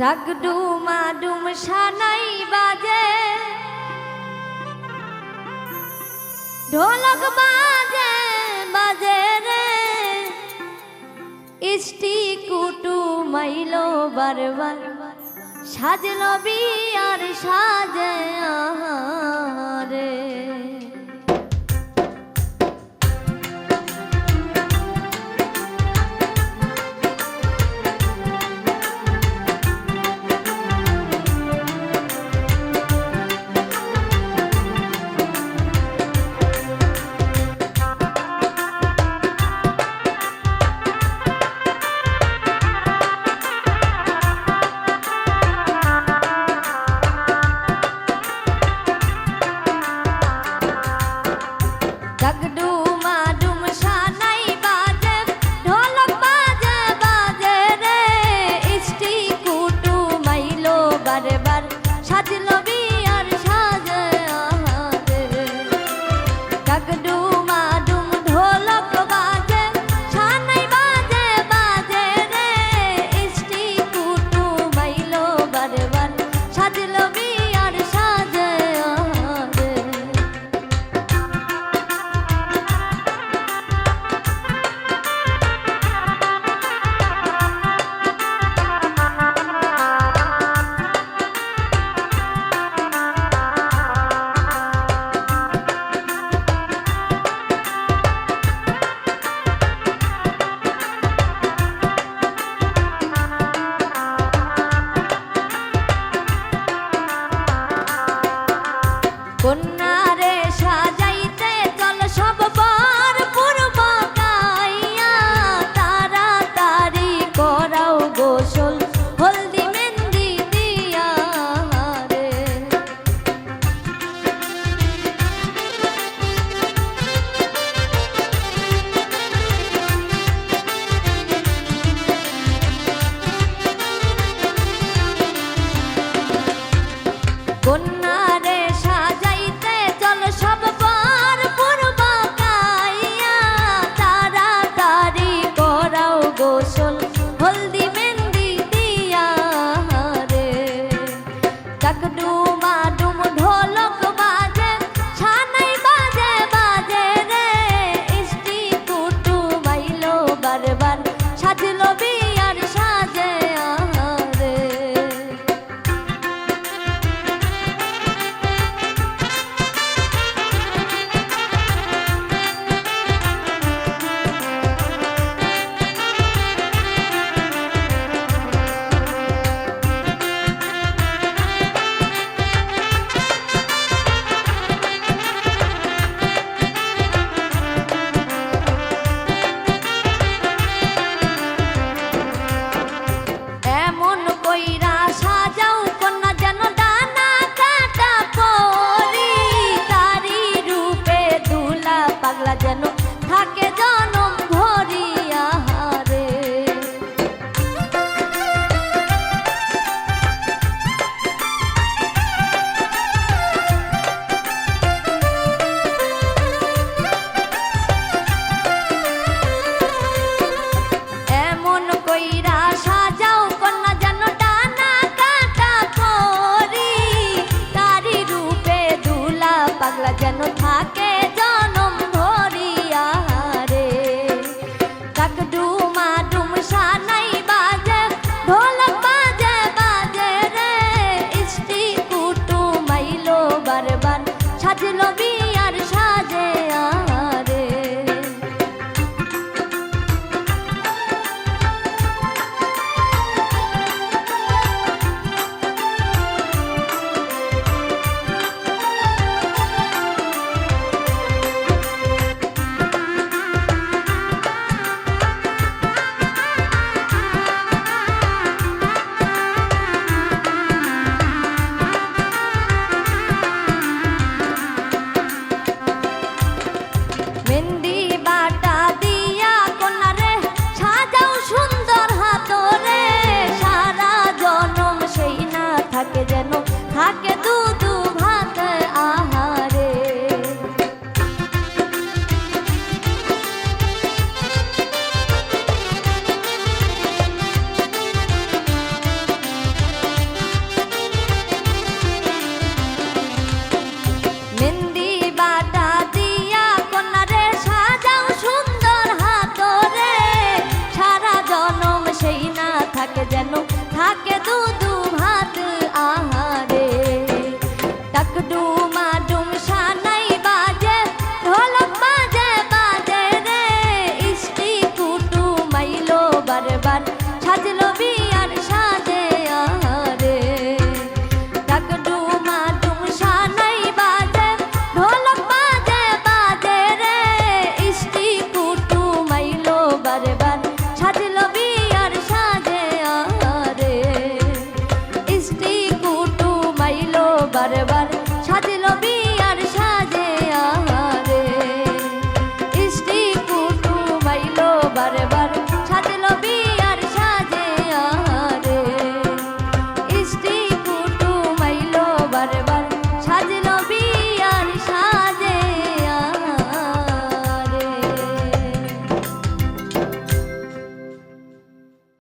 ডাক ডুমা ডুম সানাই বাজে। ঢোলক বাজে বাজে রে। ইষ্টি কুটু মাইলো বারবার। সাজলো বিয়ার সাজে আহারে। จักดู সাজলো বিয়ে